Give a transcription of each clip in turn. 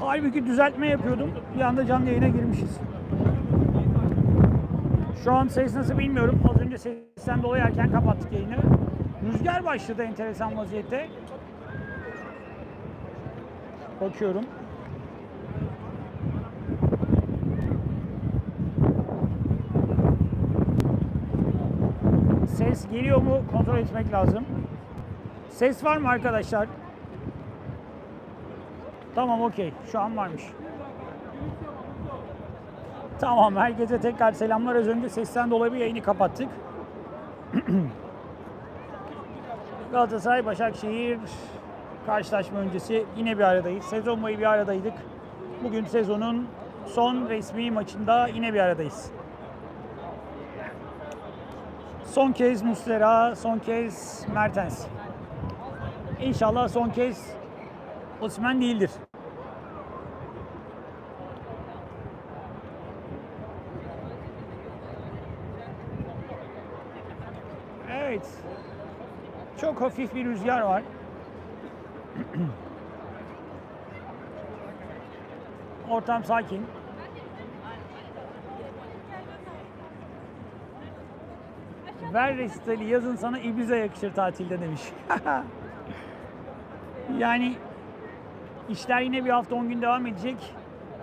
Halbuki düzeltme yapıyordum. Bir anda canlı yayına girmişiz. Şu an ses nasıl bilmiyorum. Az önce sesten dolayı erken kapattık yayını. Rüzgar başladı enteresan vaziyette. Bakıyorum. Ses geliyor mu kontrol etmek lazım. Ses var mı arkadaşlar? Tamam okey. Şu an varmış. Tamam herkese tekrar selamlar. Az önce sesten dolayı bir yayını kapattık. Galatasaray Başakşehir karşılaşma öncesi yine bir aradayız. Sezon boyu bir aradaydık. Bugün sezonun son resmi maçında yine bir aradayız. Son kez Muslera, son kez Mertens. İnşallah son kez Osimhen değildir. Evet. Çok hafif bir rüzgar var. Ortam sakin. Ver resitali yazın sana Ibiza yakışır tatilde demiş. yani işler yine bir hafta 10 gün devam edecek.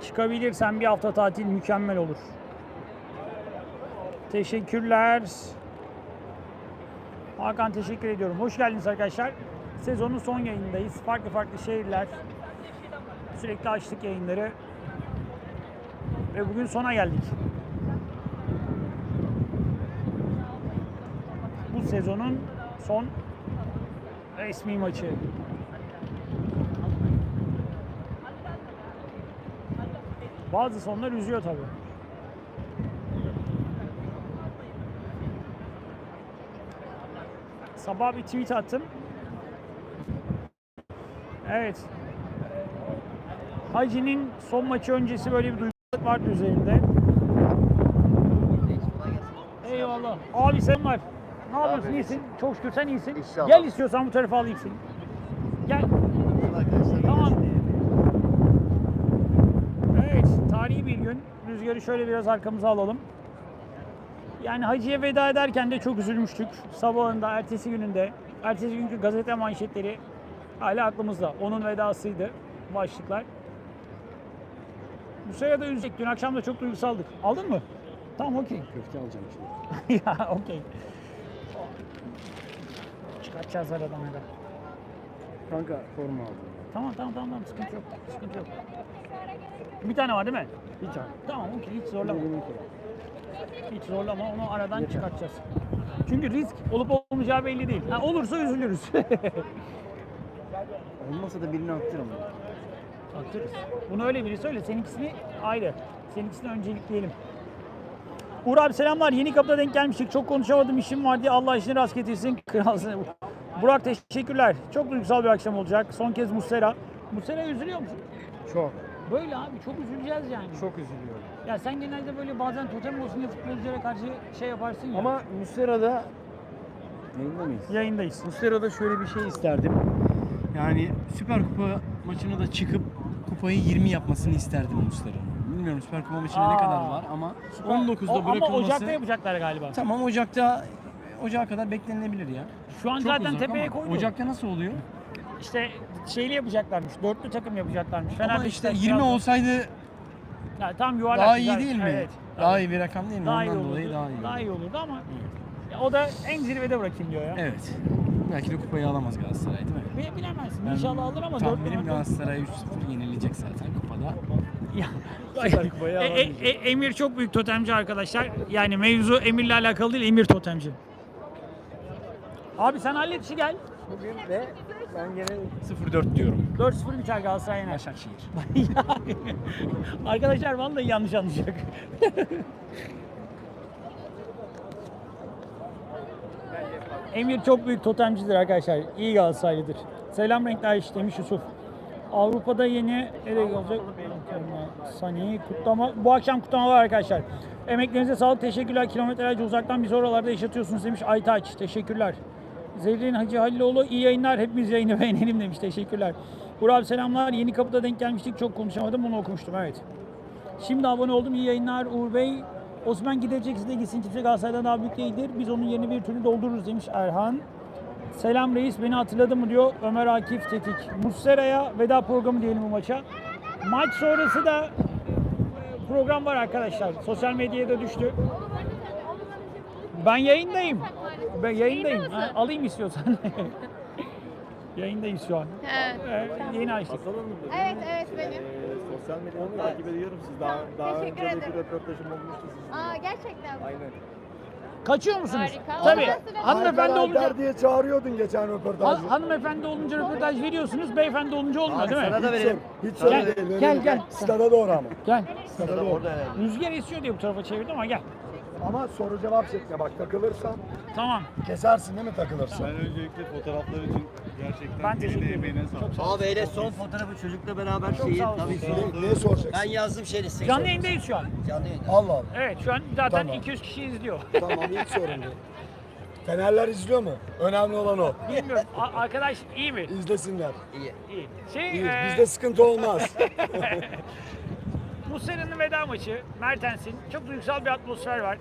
Çıkabilirsen bir hafta tatil mükemmel olur. Teşekkürler. Hakan teşekkür ediyorum. Hoş geldiniz arkadaşlar. Sezonun son yayındayız. Farklı farklı şehirler. Sürekli açtık yayınları. Ve bugün sona geldik. Bu sezonun son resmi maçı. Bazı sonlar üzüyor tabii. Sabah bir tweet attım. Evet. Hacı'nin son maçı öncesi böyle bir duygusallık vardı üzerinde. Eyvallah. Abi sen var. Ne yapıyorsun? iyisin? Çok şükür sen iyisin. İnşallah. Gel istiyorsan bu tarafa alayım seni. Gel. Tamam. Evet, tarihi bir gün. Rüzgarı şöyle biraz arkamıza alalım. Yani hacıya veda ederken de çok üzülmüştük. Sabahında, ertesi gününde, ertesi günkü gazete manşetleri hala aklımızda. Onun vedasıydı başlıklar. Bu sırada üzecek. Dün akşam da çok duygusaldık. Aldın mı? Tamam okey. Köfte alacağım şimdi. ya okey. Çıkartacağız aradan herhalde. Kanka forma aldım. Tamam tamam tamam tamam sıkıntı yok. Sıkıntı yok. Bir tane var değil mi? Bir tane. Tamam okey hiç zorlama. Hiç zorlama onu aradan Yeter. çıkartacağız. Çünkü risk olup olmayacağı belli değil. Ha, olursa üzülürüz. Olmasa da birini attır ama. Atırız. Bunu öyle biri söyle. Seninkisini ayrı. Seninkisini öncelikleyelim. Uğur abi selamlar. Yeni kapıda denk gelmiştik. Çok konuşamadım. işim var diye Allah işini rast getirsin. Kralsın. Burak teşekkürler. Çok duygusal bir akşam olacak. Son kez Muslera. Muslera'ya üzülüyor musun? Çok. Böyle abi çok üzüleceğiz yani. Çok üzülüyorum. Ya sen genelde böyle bazen totem olsun diye futbolculara karşı şey yaparsın ya. Ama Muslera'da Yayında mıyız? yayındayız. Muslera'da şöyle bir şey isterdim. Yani Süper Kupa maçına da çıkıp kupayı 20 yapmasını isterdim Muslera'nın. Bilmiyorum Süper Kupa maçına ne Aa. kadar var ama 19'da O- bırakılması... Ama Ocak'ta yapacaklar galiba. Tamam Ocak'ta Ocağa kadar beklenilebilir ya. Şu an Çok zaten uzak tepeye ama koydu. Ocak'ta nasıl oluyor? İşte şeyli yapacaklarmış. Dörtlü takım yapacaklarmış. Ama Fener, işte Beşiktaş, 20 Trabzon. olsaydı Ya tam yuvarlak. daha iyi güzel. değil mi? Evet. Daha iyi bir rakam değil mi? Daha iyi Ondan olurdu. dolayı daha iyi. Daha iyi olurdu ama ya o da en zirvede bırakayım diyor ya. Evet. Belki de kupayı alamaz Galatasaray değil mi? Bi- Bilemezsin. Ben İnşallah alır ama dört Tahminim numara- Galatasaray 3-0 yenilecek zaten kupada. Ya. Süper Kupayı E- e- alamayacak. e- Emir çok büyük totemci arkadaşlar. Yani mevzu Emir'le alakalı değil, Emir totemci. Abi sen hallet işi gel. Bugün de ben gene 0-4 diyorum. 4-0 biter Galatasaray yener. Başakşehir. Arkadaşlar vallahi yanlış anlayacak. Emir çok büyük totemcidir arkadaşlar. İyi Galatasaraylıdır. Selam renkli Ayşe demiş Yusuf. Avrupa'da yeni nereye olacak? Saniye kutlama. Bu akşam kutlama var arkadaşlar. Emeklerinize sağlık. Teşekkürler. Kilometrelerce uzaktan bizi oralarda yaşatıyorsunuz demiş Aytaç. Teşekkürler. Zerrin Hacı Haliloğlu iyi yayınlar. Hepimiz yayını beğenelim demiş. Teşekkürler. Uğur abi selamlar. Yeni kapıda denk gelmiştik. Çok konuşamadım. Bunu okumuştum. Evet. Şimdi abone oldum. İyi yayınlar Uğur Bey. Osman gidecekse de gitsin. Kimse Galatasaray'dan daha büyük değildir. Biz onun yerini bir türlü doldururuz demiş Erhan. Selam reis beni hatırladı mı diyor Ömer Akif Tetik. Muslera'ya veda programı diyelim bu maça. Maç sonrası da program var arkadaşlar. Sosyal medyaya da düştü. Ben yayındayım. Ben yayındayım. Ha, alayım istiyorsan. yayındayız şu an. Evet. Ee, yeni açtık. Evet, evet benim. eee, sosyal medyadan takip ediyorum siz. Daha, daha teşekkür önce de ederim. bir röportajım olmuştu sizin. Aa gerçekten. mi? Aynen. Kaçıyor musunuz? Harika. Tabii. Harika. Hanımefendi olunca diye çağırıyordun geçen röportajda. Han- hanımefendi olunca röportaj veriyorsunuz. Beyefendi olunca olmuyor değil mi? Sana da verelim. Hiç Gel, değil. gel, verelim. gel. Stada doğru ama. Gel. Stada doğru. Orada herhalde. Rüzgar esiyor diye bu tarafa çevirdim ama gel. Ama soru cevap şeklinde bak takılırsan Tamam. kesersin değil mi takılırsan? Ben öncelikle fotoğraflar için gerçekten Ben teşekkür eline ederim. emeğine sağlık. Abi hele son fotoğrafı çocukla beraber Çok şeyi sağ olun. tabii ki. Ne, neye soracaksın? Ben yazdım şeyi size. Canlı yayındayız şu an. Canlı yayında. Allah Allah. Evet şu an zaten Tamam. 200 kişi izliyor. Tamam hiç sorun değil. Fenerler izliyor mu? Önemli olan o. Bilmiyorum. A- arkadaş iyi mi? İzlesinler. İyi. İyi. Şey, İyi. e, Bizde sıkıntı olmaz. Muslera'nın veda maçı, Mertens'in çok duygusal bir atmosfer var.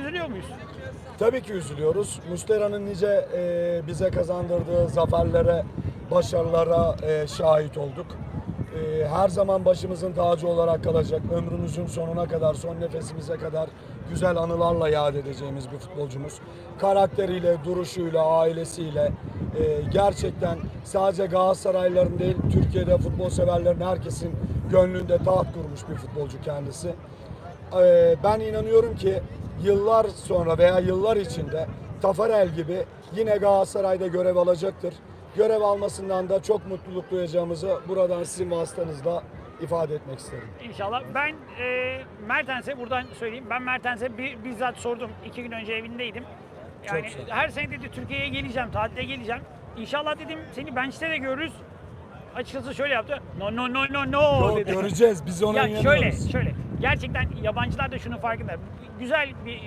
Üzülüyor muyuz? Tabii ki üzülüyoruz. Mustera'nın nice e, bize kazandırdığı zaferlere, başarılara e, şahit olduk. E, her zaman başımızın tacı olarak kalacak. Ömrümüzün sonuna kadar, son nefesimize kadar güzel anılarla yad edeceğimiz bir futbolcumuz. Karakteriyle, duruşuyla, ailesiyle e, gerçekten sadece Galatasaraylıların değil, Türkiye'de futbol severlerin herkesin gönlünde taht kurmuş bir futbolcu kendisi. Ee, ben inanıyorum ki yıllar sonra veya yıllar içinde Tafarel gibi yine Galatasaray'da görev alacaktır. Görev almasından da çok mutluluk duyacağımızı buradan sizin vasıtanızla ifade etmek isterim. İnşallah. Ben e, Mertens'e buradan söyleyeyim. Ben Mertens'e bir, bizzat sordum. İki gün önce evindeydim. Yani her sene dedi Türkiye'ye geleceğim, tatile geleceğim. İnşallah dedim seni bench'te de görürüz. Açıkçası şöyle yaptı. No no no no no dedi. göreceğiz. Biz ona Ya inanıyoruz. şöyle şöyle. Gerçekten yabancılar da şunun farkında. Güzel bir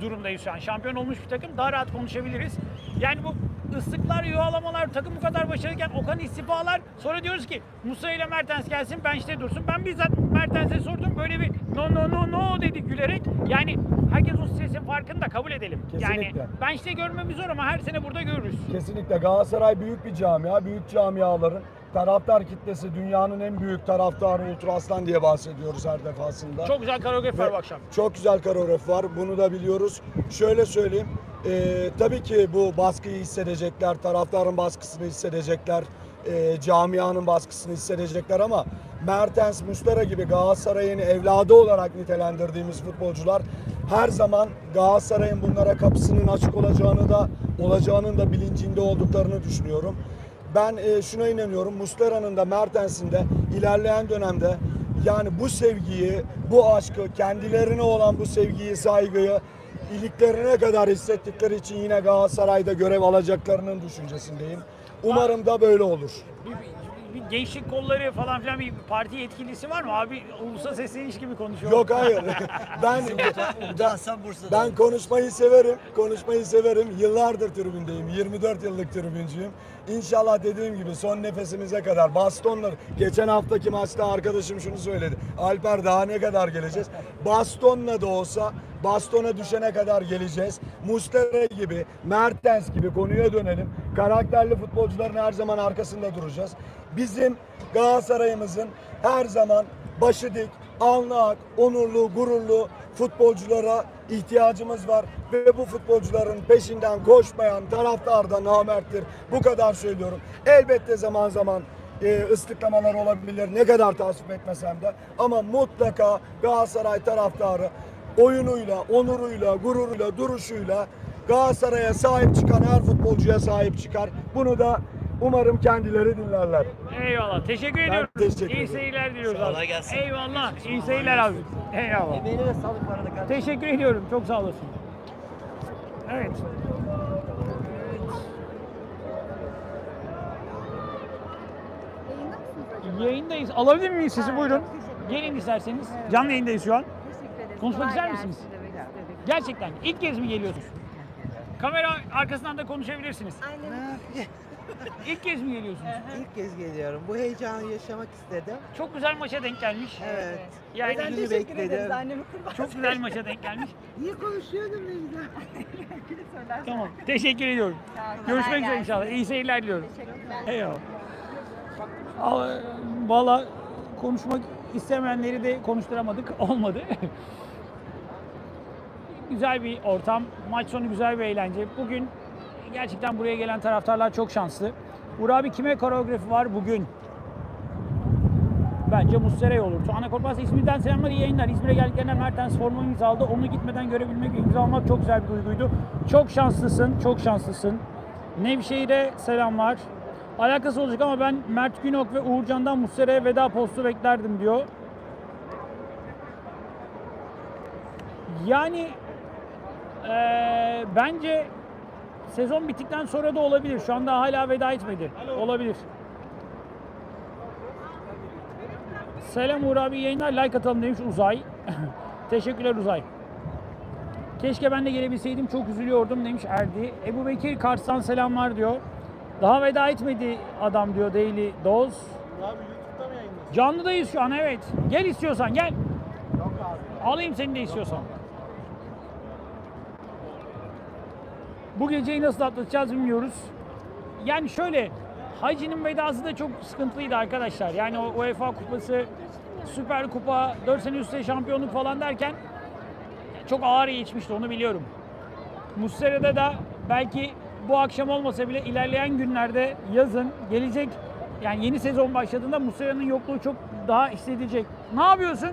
durumdayız şu an. Şampiyon olmuş bir takım. Daha rahat konuşabiliriz. Yani bu ıslıklar, yuvalamalar, takım bu kadar başarılıyken Okan istifalar. Sonra diyoruz ki Musa ile Mertens gelsin, bench'te dursun. Ben bizzat Mertens'e sordum. Böyle bir no no no no dedi gülerek. Yani herkes o stresin farkında kabul edelim. Yani Kesinlikle. bench'te görmemiz zor ama her sene burada görürüz. Kesinlikle Galatasaray büyük bir camia, büyük camiaların taraftar kitlesi dünyanın en büyük taraftarı Ultra Aslan diye bahsediyoruz her defasında. Çok güzel koreografi var bu akşam. Çok güzel koreografi var. Bunu da biliyoruz. Şöyle söyleyeyim. e, tabii ki bu baskıyı hissedecekler. Taraftarın baskısını hissedecekler. E, camianın baskısını hissedecekler ama Mertens, Muslera gibi Galatasaray'ın evladı olarak nitelendirdiğimiz futbolcular her zaman Galatasaray'ın bunlara kapısının açık olacağını da olacağının da bilincinde olduklarını düşünüyorum. Ben e, şuna inanıyorum. Muslera'nın da Mertens'in de ilerleyen dönemde yani bu sevgiyi, bu aşkı, kendilerine olan bu sevgiyi, saygıyı iliklerine kadar hissettikleri için yine Galatasaray'da görev alacaklarının düşüncesindeyim. Umarım da böyle olur. Bir, bir- bir gençlik kolları falan filan bir parti yetkilisi var mı? Abi ulusa sesleniş gibi konuşuyor. Yok hayır. ben Hasan Bursa'da. ben konuşmayı severim. Konuşmayı severim. Yıllardır tribündeyim. 24 yıllık tribüncüyüm. İnşallah dediğim gibi son nefesimize kadar bastonla geçen haftaki maçta arkadaşım şunu söyledi. Alper daha ne kadar geleceğiz? Bastonla da olsa bastona düşene kadar geleceğiz. Muslera gibi, Mertens gibi konuya dönelim. Karakterli futbolcuların her zaman arkasında duracağız. Bizim Galatasaray'ımızın her zaman başı dik, ak, onurlu, gururlu futbolculara ihtiyacımız var ve bu futbolcuların peşinden koşmayan taraftar da namerttir. Bu kadar söylüyorum. Elbette zaman zaman e, ıslıklamalar olabilir ne kadar tasvip etmesem de ama mutlaka Galatasaray taraftarı oyunuyla, onuruyla, gururuyla, duruşuyla Galatasaray'a sahip çıkan her futbolcuya sahip çıkar. Bunu da umarım kendileri dinlerler. Eyvallah. Teşekkür ediyorum. teşekkür İyi seyirler diliyoruz abi. gelsin. Eyvallah. İyi seyirler abi. Eyvallah. Emeğine de sağlık bu arada kardeşim. Teşekkür ediyorum. Çok sağ olasın. Evet. Yayındayız. Alabilir miyiz sizi? Buyurun. Gelin isterseniz. Canlı yayındayız şu an. Konuşmak ister misiniz? Gerçekten. ilk kez mi geliyorsunuz? Kamera arkasından da konuşabilirsiniz. Aynen. İlk kez mi geliyorsunuz? İlk kez geliyorum. Bu heyecanı yaşamak istedim. Çok güzel maça denk gelmiş. Evet. Yani Ben günü teşekkür ederiz annemi çok güzel maça denk gelmiş. Niye konuşuyordum ne güzel. Tamam. Teşekkür ediyorum. Görüşmek üzere inşallah. İyi seyirler diliyorum. Eyvallah. Al- Valla konuşmak istemeyenleri de konuşturamadık. Olmadı. güzel bir ortam. Maç sonu güzel bir eğlence. Bugün gerçekten buraya gelen taraftarlar çok şanslı. Uğur abi kime koreografi var bugün? Bence Muslera'ya olur. Ana Korkmaz İzmir'den selamlar, iyi yayınlar. İzmir'e geldiklerinde Mertens formanı imzaladı. Onu gitmeden görebilmek ve imza almak çok güzel bir duyguydu. Çok şanslısın, çok şanslısın. Nevşehir'e selamlar. Alakası olacak ama ben Mert Günok ve Uğurcan'dan Muslera'ya veda postu beklerdim diyor. Yani eee, bence sezon bittikten sonra da olabilir. Şu anda hala veda etmedi. Olabilir. Selam Uğur abi yayınlar like atalım demiş Uzay. Teşekkürler Uzay. Keşke ben de gelebilseydim çok üzülüyordum demiş Erdi. Ebu Bekir Kars'tan selamlar diyor. Daha veda etmedi adam diyor Daily Doz. Abi YouTube'da mı? Canlıdayız şu an evet. Gel istiyorsan gel. Alayım seni de istiyorsan. Bu geceyi nasıl atlatacağız bilmiyoruz. Yani şöyle Hacı'nın vedası da çok sıkıntılıydı arkadaşlar. Yani o UEFA kupası, Süper Kupa, 4 sene üstte şampiyonluk falan derken çok ağır geçmişti onu biliyorum. Muslera'da da belki bu akşam olmasa bile ilerleyen günlerde yazın gelecek yani yeni sezon başladığında Muslera'nın yokluğu çok daha hissedilecek. Ne yapıyorsun?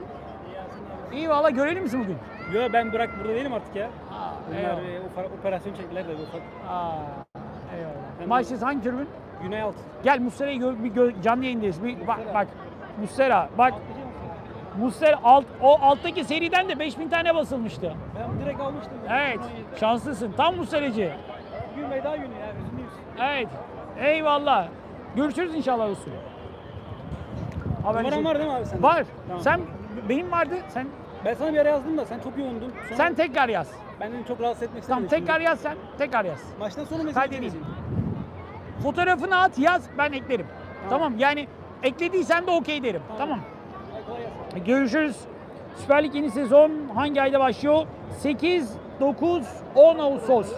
İyi valla görelim misin bugün? Yo ben bırak burada değilim artık ya. Bunlar eyvallah. operasyon çektiler de ufak. Aa, eyvallah. Maçtayız hangi tribün? Güney alt. Gel Muslera'yı gör, bir gör, canlı yayındayız. Bir, bak bak. Muslera bak. Muslera alt, o alttaki seriden de 5000 tane basılmıştı. Ben direkt almıştım. Evet. Şanslısın. Tam Musleracı. Gün veda günü ya üzülüyoruz. Evet. Eyvallah. Görüşürüz inşallah Usul. Numaran var değil mi abi sende? Var. Tamam. Sen benim vardı. Sen Ben sana bir ara yazdım da sen çok yoğundun. Sonra sen tekrar yaz. Ben dedim çok rahatsız etmek Tamam istemedim. tekrar yaz sen. Tekrar yaz. Maçtan sonra mesaj Kaydedeyim. edeyim. Fotoğrafını at yaz ben eklerim. Tamam, yani eklediysen de okey derim. Tamam. Hadi kolay gelsin. Görüşürüz. Süper Lig yeni sezon hangi ayda başlıyor? 8, 9, 10 Ağustos.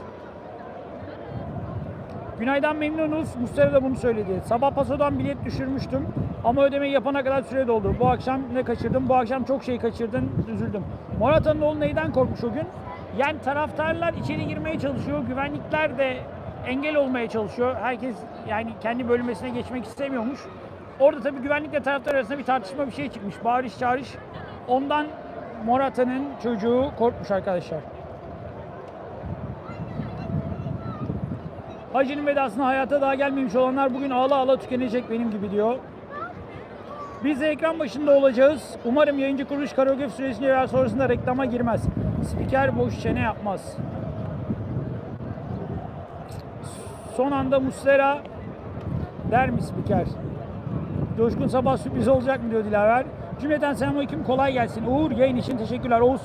Günay'dan memnunuz. Mustafa da bunu söyledi. Sabah pasodan bilet düşürmüştüm. Ama ödemeyi yapana kadar süre doldu. Bu akşam ne kaçırdım? Bu akşam çok şey kaçırdım. Üzüldüm. Morata'nın oğlu neyden korkmuş o gün? Yani taraftarlar içeri girmeye çalışıyor. Güvenlikler de engel olmaya çalışıyor. Herkes yani kendi bölmesine geçmek istemiyormuş. Orada tabii güvenlikle taraftar arasında bir tartışma bir şey çıkmış. Bağırış çağırış. Ondan Morata'nın çocuğu korkmuş arkadaşlar. Hacı'nın vedasına hayata daha gelmemiş olanlar bugün ağla ağla tükenecek benim gibi diyor. Biz de ekran başında olacağız. Umarım yayıncı kuruluş koreografi süresince veya sonrasında reklama girmez. Spiker boş çene yapmaz. Son anda Muslera der mi spiker? Coşkun Sabah sürpriz olacak mı diyor Dilaver. Cümleten selamünaleyküm kolay gelsin. Uğur yayın için teşekkürler. Oğuz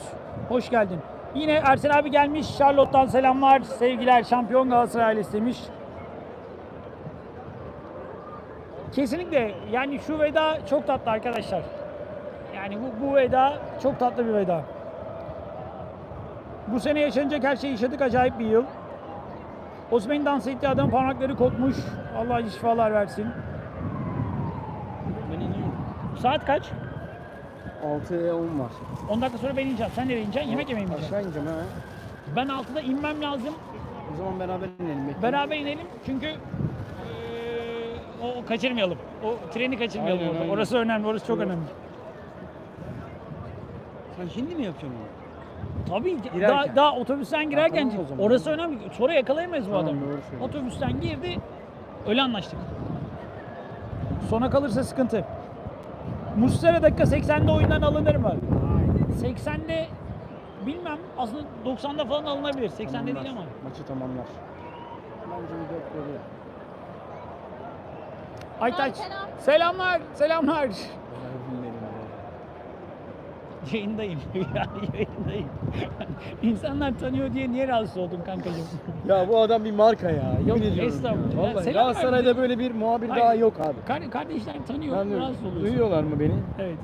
hoş geldin. Yine Ersen abi gelmiş. Charlotte'dan selamlar. Sevgiler. Şampiyon Galatasaray ailesi demiş. Kesinlikle yani şu veda çok tatlı arkadaşlar. Yani bu, bu veda çok tatlı bir veda. Bu sene yaşanacak her şeyi yaşadık. Acayip bir yıl. Osman'ın dans ettiği adam parmakları kopmuş. Allah şifalar versin. Ben iniyorum. Saat kaç? 6'ya 10 var. 10 dakika sonra ben ineceğim. Sen nereye ineceksin? Yemek yemeye mi ineceksin? Aşağı ineceğim ha. Ben 6'da inmem lazım. O zaman beraber inelim. Beraber inelim çünkü o kaçırmayalım. O treni kaçırmayalım Aynen, orada. aynen. Orası önemli. Orası çok önemli. Sen şimdi mi yapacaksın onu? Tabii Girerken. daha, daha otobüsten girerken tamam o zaman. orası önemli. Sonra yakalayamayız bu Tamam, adamı. doğru söylüyorsun. Otobüsten girdi. Öyle anlaştık. Sona kalırsa sıkıntı. Muslera dakika 80'de oyundan alınır mı? 80'de bilmem. Aslında 90'da falan alınabilir. 80'de değil ama. Maçı tamamlar. Bence bir dört golü. Aytaç. Selam. Selamlar. Selamlar. Yayındayım. yani yayındayım. İnsanlar tanıyor diye niye rahatsız oldun kankacığım? Ya bu adam bir marka ya. Yemin Yok, ediyorum. estağfurullah. ya. Vallahi Selam Galatasaray'da böyle bir muhabir Hayır. daha yok abi. Kar- kardeşler tanıyor, Ben de rahatsız oluyorsun. duyuyorlar mı beni? Evet.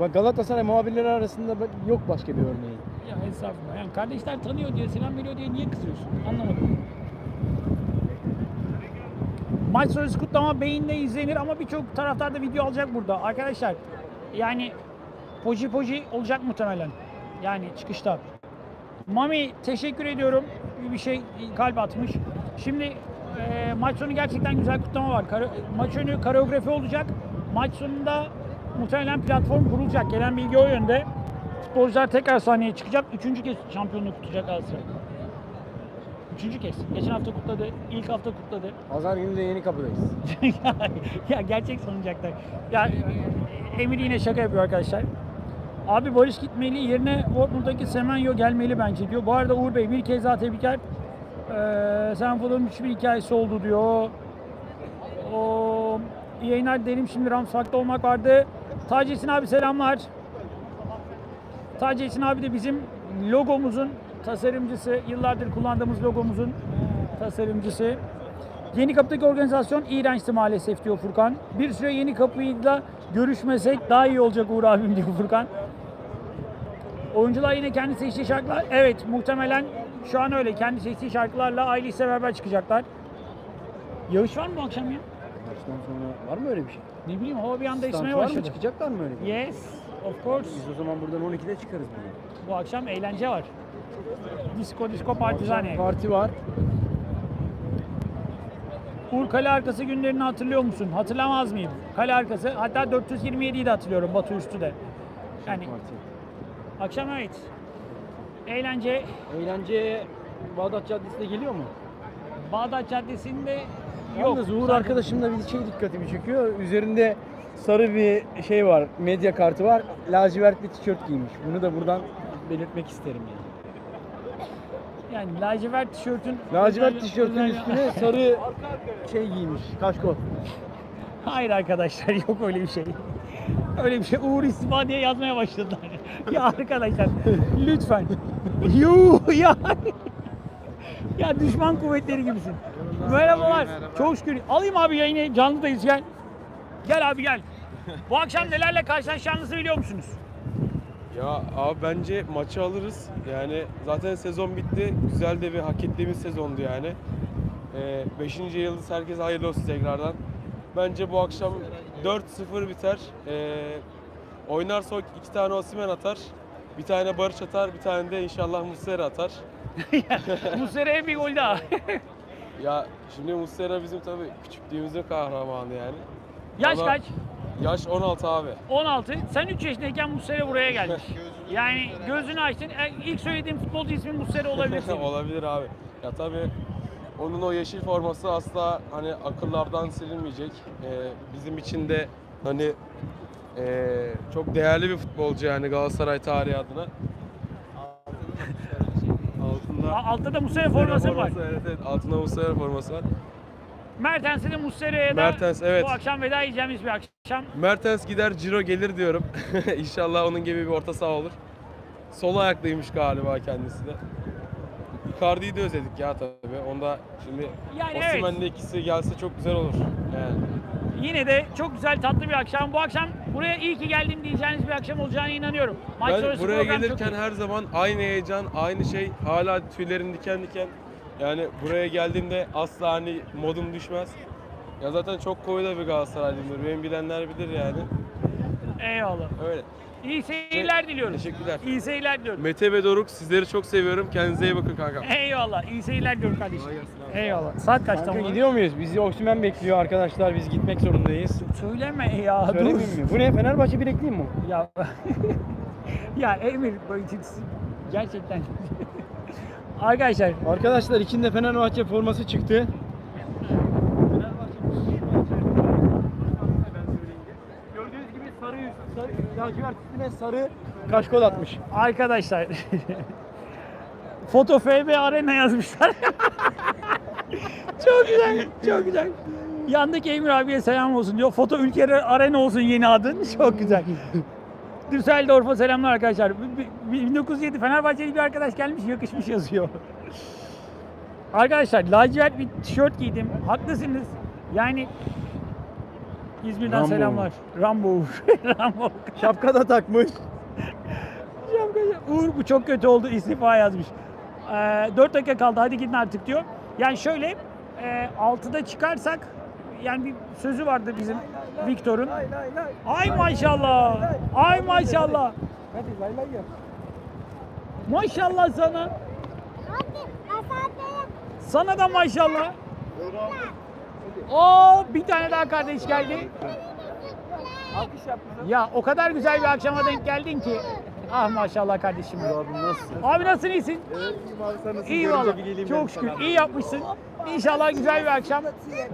Bak Galatasaray muhabirleri arasında yok başka bir örneği. Ya estağfurullah. Yani kardeşler tanıyor diye, selam veriyor diye niye kızıyorsun? Anlamadım. Maç sonrası kutlama beyinde izlenir ama birçok taraftar da video alacak burada. Arkadaşlar yani poji poji olacak muhtemelen. Yani çıkışta. Mami teşekkür ediyorum. Bir şey kalp atmış. Şimdi e, maç sonu gerçekten güzel kutlama var. Kare- maç önü koreografi olacak. Maç sonunda muhtemelen platform kurulacak. Gelen bilgi o yönde. Futbolcular tekrar sahneye çıkacak. Üçüncü kez şampiyonluğu kutlayacak Galatasaray. Üçüncü kez. Geçen hafta kutladı. ilk hafta kutladı. Pazar günü de yeni kapıdayız. ya, ya gerçek sanacaklar. Ya Emir yine şaka yapıyor arkadaşlar. Abi Barış gitmeli yerine Dortmund'daki Semenyo gelmeli bence diyor. Bu arada Uğur Bey bir kez daha tebrikler. Ee, Senfo'nun müthiş bir hikayesi oldu diyor. O iyi yayınlar derim şimdi Ramsak'ta olmak vardı. Taci Esin abi selamlar. Taci Esin abi de bizim logomuzun tasarımcısı. Yıllardır kullandığımız logomuzun tasarımcısı. Yeni Kapı'daki organizasyon iğrençti maalesef diyor Furkan. Bir süre Yeni Kapı'yla görüşmesek daha iyi olacak Uğur abim diyor Furkan. Oyuncular yine kendi seçtiği şarkılar. Evet muhtemelen şu an öyle. Kendi seçtiği şarkılarla ailesiyle beraber çıkacaklar. Yağış var mı bu akşam ya? Maçtan sonra var mı öyle bir şey? Ne bileyim hava bir anda Stand esmeye başladı. Çıkacaklar mı öyle bir? Yes, of course. Biz o zaman buradan 12'de çıkarız. Bu akşam eğlence var. Disco Akşam partizane. parti var. Uğur kale arkası günlerini hatırlıyor musun? Hatırlamaz mıyım? Kale arkası. Hatta 427'yi de hatırlıyorum Batu Üstü de. Yani Parti. akşam evet. Eğlence Eğlence Bağdat Caddesi'ne geliyor mu? Bağdat Caddesi'nde yok. Yalnız Uğur Sadece- arkadaşım da bir şey dikkatimi çekiyor. Üzerinde sarı bir şey var, medya kartı var. Lacivertli tişört giymiş. Bunu da buradan belirtmek isterim yani. Yani lacivert tişörtün... Lacivert özel- tişörtün özel- üstüne sarı şey giymiş, kaşkol. Hayır arkadaşlar yok öyle bir şey. Öyle bir şey. Uğur istifa diye yazmaya başladılar. ya arkadaşlar lütfen. Yuh ya. ya düşman kuvvetleri gibisin. Merhabalar. Çok şükür. Alayım abi yayını canlıdayız gel. Gel abi gel. Bu akşam nelerle karşılaşacağınızı biliyor musunuz? Ya abi bence maçı alırız. Yani zaten sezon bitti. Güzel de bir hak ettiğimiz sezondu yani. 5. yıldız herkese hayırlı olsun tekrardan. Bence bu akşam 4-0 biter. Ee, oynarsa iki tane Osimhen atar. Bir tane Barış atar, bir tane de inşallah Muslera atar. Sene bir gol daha. Ya şimdi Muslera bizim tabii küçüklüğümüzün kahramanı yani. Yaş Ama- kaç? Yaş 16 abi. 16. Sen 3 yaşındayken Muslera buraya gelmiş. Yani gözünü açtın. E, İlk söylediğim futbolcu ismi Muslera olabilir. Olabilir abi. Ya tabii onun o yeşil forması asla hani akıllardan silinmeyecek. Ee, bizim için de hani ee, çok değerli bir futbolcu yani Galatasaray tarihi adına. Altında Altta da Muslera forması var. Evet evet altında Muslera forması var. Mertens'e de Muslera'ya da Mertens, evet. bu akşam veda edeceğimiz bir akşam. Mertens gider Ciro gelir diyorum. İnşallah onun gibi bir orta saha olur. Sol ayaklıymış galiba kendisi de. Icardi'yi de özledik ya tabii. Onda şimdi Yani evet. Osimhen'le ikisi gelse çok güzel olur. Yani. Yine de çok güzel tatlı bir akşam. Bu akşam buraya iyi ki geldin diyeceğiniz bir akşam olacağına inanıyorum. Maç Ben sonrası buraya program çok gelirken iyi. her zaman aynı heyecan, aynı şey. Hala tüylerim diken diken. Yani buraya geldiğimde asla hani modum düşmez. Ya zaten çok koyu da bir Galatasaraylıyımdır. Benim bilenler bilir yani. Eyvallah. Öyle. İyi seyirler diliyoruz. Teşekkürler. İyi seyirler diliyorum. Mete ve Doruk sizleri çok seviyorum. Kendinize iyi bakın kanka. Eyvallah. İyi seyirler diliyorum kardeşim. Eyvallah. Saat kaç tam Kanka olarak? gidiyor muyuz? Bizi Oksimen bekliyor arkadaşlar. Biz gitmek zorundayız. Söyleme ya. Söylemeyeyim dur. mi? Bu ne? Fenerbahçe bilekliği mi? Ya ya Emir böyle gerçekten Arkadaşlar Arkadaşlar içinde Fenerbahçe forması çıktı. Gördüğünüz gibi sarı, sarı lacivert üstüne sarı kaşkol atmış. arkadaşlar Foto FB Arena yazmışlar. çok güzel, çok güzel. Yandaki Emir abiye selam olsun diyor. Foto Ülker Arena olsun yeni adın. Çok güzel. Düsseldorf'a selamlar arkadaşlar. Bi- bi- 1907 Fenerbahçeli bir arkadaş gelmiş yakışmış yazıyor. arkadaşlar lacivert bir tişört giydim. Haklısınız. Yani İzmir'den Rambo. selamlar. Rambo. Rambo. Şapka da takmış. Şapka- Uğur bu çok kötü oldu istifa yazmış. Ee, 4 dakika kaldı hadi gidin artık diyor. Yani şöyle e, 6'da çıkarsak yani bir sözü vardı bizim Viktor'un. Ay maşallah. Ay maşallah. Hadi lay lay yap. Maşallah sana. Sana da maşallah. Oo bir tane daha kardeş geldi. Ya o kadar güzel bir akşama denk geldin ki. Ah maşallah kardeşim. Abi nasılsın? Abi nasılsın iyisin? İyiyim abi sen nasılsın? İyi valla. Çok şükür. İyi yapmışsın. İnşallah güzel bir akşam.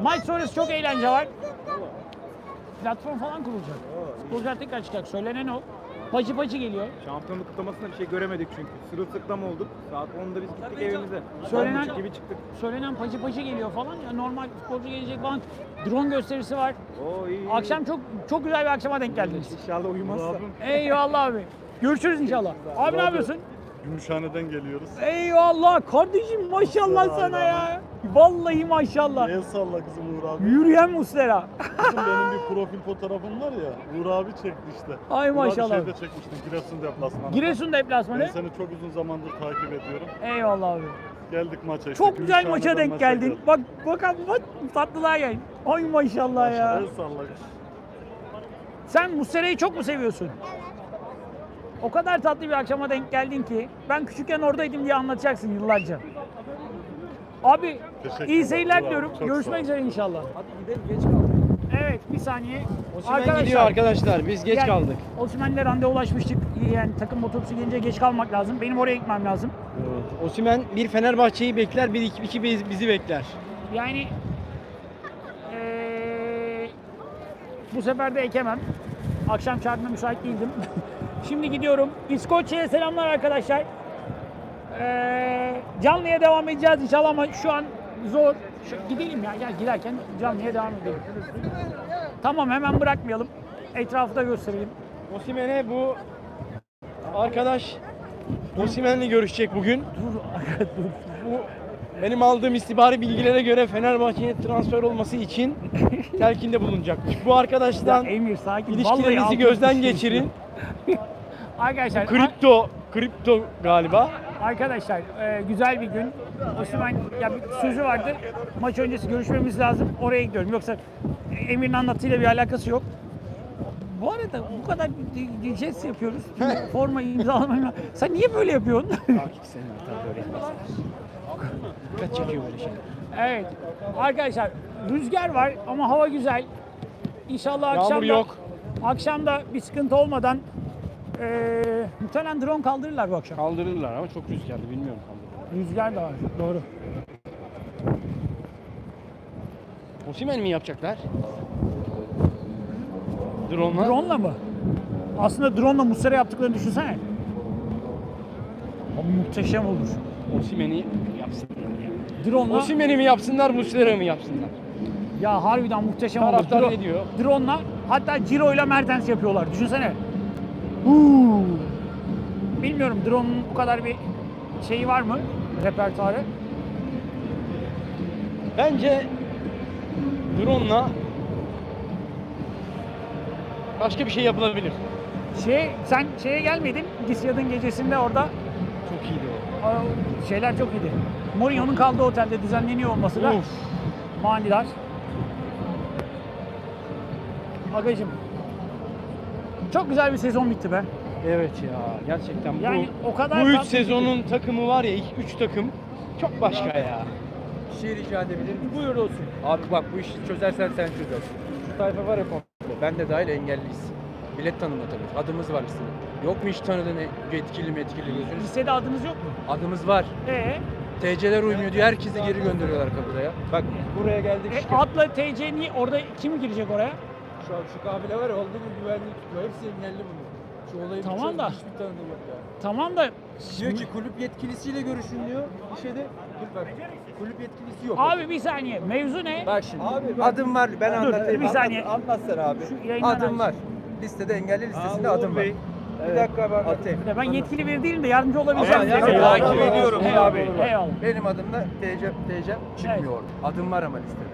Maç sonrası çok eğlence var. Platform falan kurulacak. Kurulacak tekrar çıkacak. Söylenen o. Pacı pacı geliyor. Şampiyonluk kutlamasında bir şey göremedik çünkü. Sırılsıklam olduk. Saat 10'da biz gittik evimize. Söylenen- 10.30 gibi çıktık. Söylenen pacı pacı geliyor falan. Ya normal futbolcu gelecek falan. Drone gösterisi var. Oo iyi. iyi. Akşam çok çok güzel bir akşama denk geldiniz. İnşallah uyumazsa. Eyvallah abi. Görüşürüz inşallah. Abi ne yapıyorsun? Gümüşhane'den geliyoruz. Eyvallah kardeşim maşallah sana ya. Vallahi maşallah. El salla kızım Uğur abi. Yürüyen Muslera. Kızım benim bir profil fotoğrafım var ya. Uğur abi çekti işte. Ay Uğur abi maşallah. şeyde çekmiştin Giresun deplasmanı. Giresun Ben deplasmanı. seni çok uzun zamandır takip ediyorum. Eyvallah abi. Geldik maça. Çok güzel maça denk maça geldin. geldik. Bak bakalım bak tatlılığa gel. Ay maşallah ya. El salla. Sen Muslera'yı çok mu seviyorsun? O kadar tatlı bir akşama denk geldin ki ben küçükken oradaydım diye anlatacaksın yıllarca. Abi iyi seyirler diliyorum. Görüşmek üzere inşallah. Hadi gidelim geç kaldık. Evet bir saniye. Osimhen gidiyor arkadaşlar. Biz geç Gel. kaldık. Osimhen'le randevulaşmıştık. Yani takım otobüsü gelince geç kalmak lazım. Benim oraya gitmem lazım. Evet. Osimhen bir Fenerbahçe'yi bekler, bir iki, iki bizi bekler. Yani eee, bu sefer de ekemem. Akşam çağrına müsait değildim. Şimdi gidiyorum. İskoçya'ya selamlar arkadaşlar. Eee canlıya devam edeceğiz inşallah ama şu an zor. Şu, gidelim ya gel giderken canlıya devam edelim. Tamam hemen bırakmayalım. Etrafı da gösterelim. Osimhen'e bu arkadaş Osimhen'le görüşecek bugün. Dur, dur. Bu benim aldığım istihbari bilgilere göre Fenerbahçe'ye transfer olması için telkinde bulunacakmış. Bu Ya arkadaştan Emir sakin. İlişkilerinizi gözden kişi. geçirin. Arkadaşlar Kripto, kripto galiba. Arkadaşlar e, güzel bir gün. Osman ya bir sözü vardı. Maç öncesi görüşmemiz lazım. Oraya gidiyorum. Yoksa Emir'in anlattığıyla bir alakası yok. Bu arada bu kadar jest yapıyoruz. Forma imzalamam. Sen niye böyle yapıyorsun? Böyle. Dikkat çekiyor böyle şeyler. evet. Arkadaşlar rüzgar var ama hava güzel. İnşallah Yağmur akşam da, yok. akşam da bir sıkıntı olmadan e, muhtemelen drone kaldırırlar bu akşam. Kaldırırlar ama çok rüzgarlı bilmiyorum kaldırırlar. Rüzgar da var. Doğru. Osimhen mi yapacaklar? Drone'la. Drone'la mı? Aslında drone'la Muslera yaptıklarını düşünsene. Abi muhteşem olur. Osimhen'i yapsınlar ya. Drone'la Osimhen'i mi yapsınlar, Muslera'yı mı yapsınlar? ya harbiden muhteşem olur. Taraftar ne diyor? Drone'la hatta Ciro ile Mertens yapıyorlar. Düşünsene. Huu. Bilmiyorum drone'un bu kadar bir şeyi var mı? Repertuarı. Bence drone'la başka bir şey yapılabilir. Şey, sen şeye gelmedin. Gisyad'ın gecesinde orada Çok iyiydi o. Aa, şeyler çok iyiydi. Mourinho'nun kaldığı otelde düzenleniyor olması da Of. manidar. Agacım. Çok güzel bir sezon bitti be. Evet ya gerçekten Yani bu o kadar bu üç tatlı sezonun takımı var ya ilk üç takım çok başka ya. Bir şey rica edebilir miyim? Buyur olsun. Abi bak bu işi çözersen sen çözersin. Şu tayfa var ya komple. Ben de dahil engelliyiz. Bilet tanımatılır. Adımız var listede. Yok mu hiç tanıdığın e- yetkili metkili gözünüz? Listede adınız yok mu? Adımız var. Ee, TC'ler uymuyor diyor. Herkesi geri gönderiyorlar kapıda ya. Bak buraya geldik. e, şikayet- adla TC niye orada kim girecek oraya? Şu, şu kabile var ya oldu mu güvenlik tutuyor. Hepsi engelli bunun. Şu olayı Tamam da- Hiçbir tanıdığı yok ya. Tamam da Diyor ki kulüp yetkilisiyle görüşün diyor. Bir şeyde dur bak. Kulüp yetkilisi yok. abi bir saniye mevzu ne? Bak şimdi. Adım var. Ben Dur, anlatayım. bir saniye. Anlat, anlat sen abi. Şu yayından Adım aç. var. Listede engelli listesinde adım var. Bir dakika ben anlatayım. Ya ben yetkili biri değilim de yardımcı olabileceğim. Ama yani size. takip ediyorum Eyvallah, abi. Eyvallah. Benim adımda TC, TC çıkmıyor. Adım var ama listede.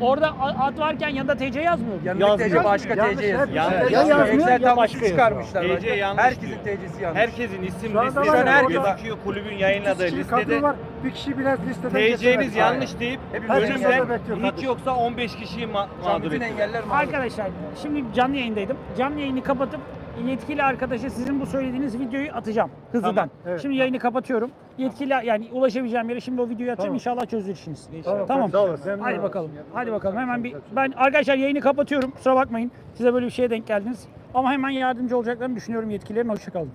Orada a- ad varken yanında TC yazmıyor. Yanındaki TC başka Yanlış, TC yazıyor. ya- ya yazmıyor, Excel ya tablosu başka yazıyor. çıkarmışlar. TC başka. yanlış Herkesin diyor. TC'si yanlış. Herkesin isim Şu anda listesi var orada- bakıyor kulübün yayınladığı İki kişi kadro listede var. Bir kişi bile listeden TC'niz geçemez. yanlış deyip Hepimiz önümden orada bekliyor hiç kardeşim. yoksa 15 kişiyi ma- Şu an mağdur bütün ediyor. engeller mağdur. Arkadaşlar şimdi canlı yayındaydım. Canlı yayını kapatıp yetkili arkadaşa sizin bu söylediğiniz videoyu atacağım hızlıdan. Tamam, evet, şimdi yayını kapatıyorum. Yetkili yani ulaşabileceğim yere şimdi o videoyu atacağım. Tamam. İnşallah çözülür işiniz. Tamam. Tamam. Memnun Hadi bakalım. Hadi bakalım. Hemen bir ben arkadaşlar yayını kapatıyorum. Kusura bakmayın. Size böyle bir şeye denk geldiniz. Ama hemen yardımcı olacaklarını düşünüyorum yetkililerin. Hoşçakalın.